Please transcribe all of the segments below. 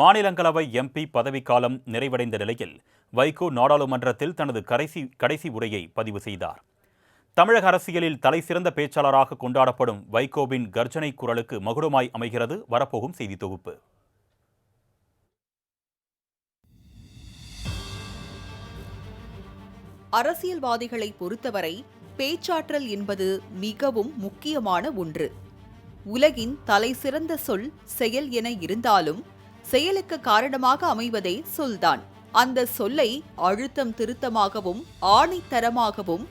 மாநிலங்களவை எம்பி பதவிக்காலம் நிறைவடைந்த நிலையில் வைகோ நாடாளுமன்றத்தில் தனது கடைசி கடைசி உரையை பதிவு செய்தார். தமிழக அரசியலில் தலைசிறந்த பேச்சாளராக கொண்டாடப்படும் வைகோவின் கர்ஜனை குரலுக்கு மகுடமாய் அமைகிறது வரப்போகும் செய்தி தொகுப்பு. அரசியல்வாதிகளை பொறுத்தவரை பேச்சாற்றல் என்பது மிகவும் முக்கியமான ஒன்று. உலகின் தலைசிறந்த சொல் செயல் என இருந்தாலும் செயலுக்கு காரணமாக அமைவதே சொல்தான். அந்த சொல்லை அழுத்தம் திருத்தமாகவும் ஆணைத்தரமாகவும்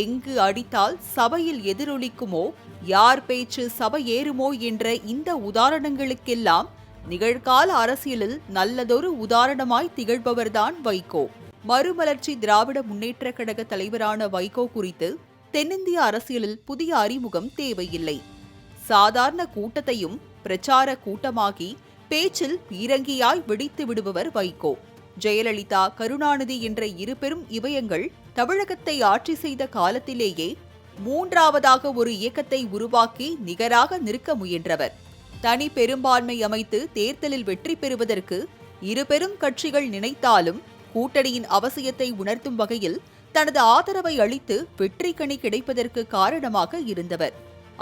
எங்கு அடித்தால் சபையில் எதிரொலிக்குமோ யார் பேச்சு சபை ஏறுமோ என்ற இந்த உதாரணங்களுக்கெல்லாம் நிகழ்கால அரசியலில் நல்லதொரு உதாரணமாய் திகழ்பவர்தான் வைகோ. மறுமலர்ச்சி திராவிட முன்னேற்ற கழக தலைவரான வைகோ குறித்து தென்னிந்திய அரசியலில் புதிய அறிமுகம் தேவையில்லை. சாதாரண கூட்டத்தையும் பிரச்சார கூட்டமாகி பேச்சில் பீரங்கியாய் வெடித்து விடுபவர் வைகோ. ஜெயலலிதா கருணாநிதி என்ற இரு பெரும் இவயங்கள் தமிழகத்தை ஆட்சி செய்த காலத்திலேயே மூன்றாவதாக ஒரு இயக்கத்தை உருவாக்கி நிகராக நிற்க முயன்றவர். தனி பெரும்பான்மை அமைத்து தேர்தலில் வெற்றி பெறுவதற்கு இரு பெரும் கட்சிகள் நினைத்தாலும் கூட்டணியின் அவசியத்தை உணர்த்தும் வகையில் தனது ஆதரவை அளித்து வெற்றி கணி கிடைப்பதற்கு காரணமாக இருந்தவர்.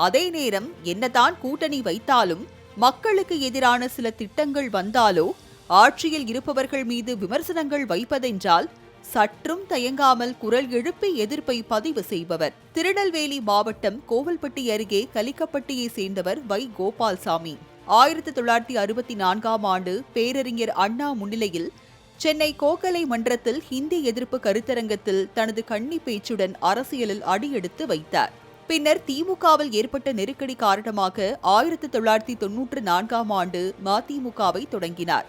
அதே நேரம் என்னதான் கூட்டணி வைத்தாலும் மக்களுக்கு எதிரான சில திட்டங்கள் வந்தாலோ ஆட்சியில் இருப்பவர்கள் மீது விமர்சனங்கள் வைப்பதென்றால் சற்றும் தயங்காமல் குரல் எழுப்பி எதிர்ப்பை பதிவு செய்பவர். திருநெல்வேலி மாவட்டம் கோவில்பட்டி அருகே கலிக்கப்பட்டியை சேர்ந்தவர் வை. கோபால்சாமி. ஆயிரத்தி தொள்ளாயிரத்தி அறுபத்தி நான்காம் ஆண்டு பேரறிஞர் அண்ணா முன்னிலையில் சென்னை கோகலை மன்றத்தில் ஹிந்தி எதிர்ப்பு கருத்தரங்கத்தில் தனது கன்னி பேச்சுடன் அரசியலில் அடியெடுத்து வைத்தார். பின்னர் திமுகவில் ஏற்பட்ட நெருக்கடி காரணமாக ஆயிரத்தி தொள்ளாயிரத்தி தொன்னூற்று நான்காம் ஆண்டு மதிமுகவை தொடங்கினார்.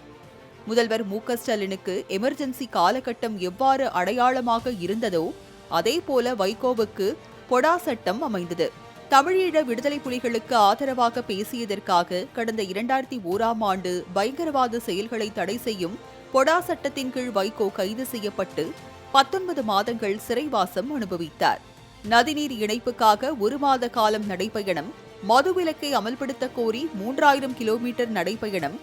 முதல்வர் மு க ஸ்டாலினுக்கு எமர்ஜென்சி காலகட்டம் எவ்வாறு அடையாளமாக இருந்ததோ அதேபோல வைகோவுக்கு பொடா சட்டம் அமைந்தது. தமிழீழ விடுதலை புலிகளுக்கு ஆதரவாக பேசியதற்காக கடந்த இரண்டாயிரத்தி ஓராம் ஆண்டு பயங்கரவாத செயல்களை தடை செய்யும் பொடா சட்டத்தின் கீழ் வைகோ கைது செய்யப்பட்டு பத்தொன்பது மாதங்கள் சிறைவாசம் அனுபவித்தார். நதிநீர் இணைப்புக்காக ஒரு மாத காலம் நடைபயணம். மதுவிலக்கை அமல்படுத்த கோரி மூன்றாயிரம் கிலோமீட்டர் நடைபயணம்.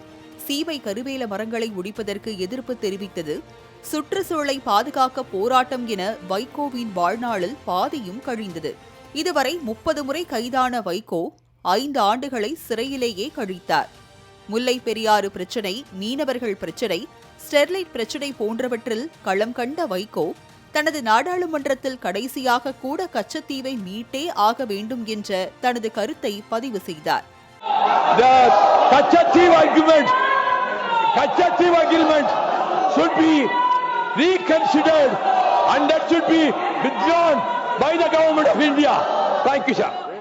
சீமை கருவேல மரங்களை ஒடிப்பதற்கு எதிர்ப்பு தெரிவித்தது. சுற்றுச்சூழலை பாதுகாக்க போராட்டம் என வைகோவின் வாழ்நாளில் பாதியும் கழிந்தது. இதுவரை முப்பது முறை கைதான வைகோ ஐந்து ஆண்டுகளை சிறையிலேயே கழித்தார். முல்லை பெரியாறு பிரச்சினை மீனவர்கள் பிரச்சினை ஸ்டெர்லைட் பிரச்சினை போன்றவற்றில் களம் கண்ட வைகோ தனது நாடாளுமன்றத்தில் கடைசியாக கூட கச்சத்தீவை மீட்டே ஆக வேண்டும் என்ற தனது கருத்தை பதிவு செய்தார்.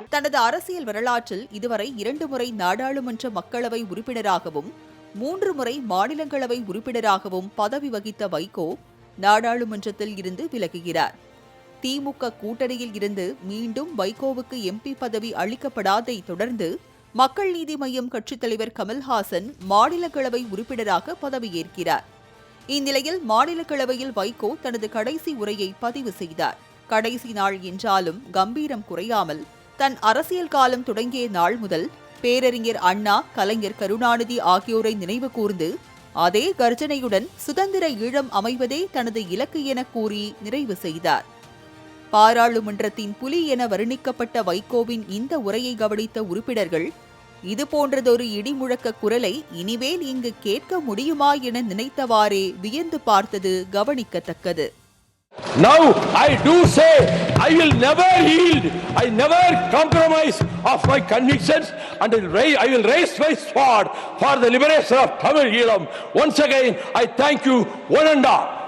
தனது அரசியல் வரலாற்றில் இதுவரை இரண்டு முறை நாடாளுமன்ற மக்களவை உறுப்பினராகவும் மூன்று முறை மாநிலங்களவை உறுப்பினராகவும் பதவி வகித்த வைகோ நாடாளுமன்றத்தில் இருந்து விலகுகிறார். திமுக கூட்டணியில் இருந்து மீண்டும் வைகோவுக்கு எம்பி பதவி அளிக்கப்படாதை தொடர்ந்து மக்கள் நீதி மய்யம் கட்சித் தலைவர் கமல்ஹாசன் மாநிலங்களவை உறுப்பினராக பதவியேற்கிறார். இந்நிலையில் மாநிலங்களவையில் வைகோ தனது கடைசி உரையை பதிவு செய்தார். கடைசி நாள் என்றாலும் கம்பீரம் குறையாமல் தன் அரசியல் காலம் தொடங்கிய நாள் முதல் பேரறிஞர் அண்ணா கலைஞர் கருணாநிதி ஆகியோரை நினைவு கூர்ந்து அதே கர்ஜனையுடன் சுதந்திர ஈழம் அமைவதே தனது இலக்கு என கூறி நிறைவு செய்தார். பாராளுமன்றத்தின் புலி என வர்ணிக்கப்பட்ட வைகோவின் இந்த உரையை கவனித்த உறுப்பினர்கள் இது போன்றதொரு இடிமுழக்க குரலை இனிமேல் இங்கு கேட்க முடியுமா என நினைத்தவாறே வியந்து பார்த்தது கவனிக்கத்தக்கது. Now I do say I will never yield, I never compromise of my convictions and I will raise, my sword for the liberation of Tamil Eelam. Once again, I thank you, one and all.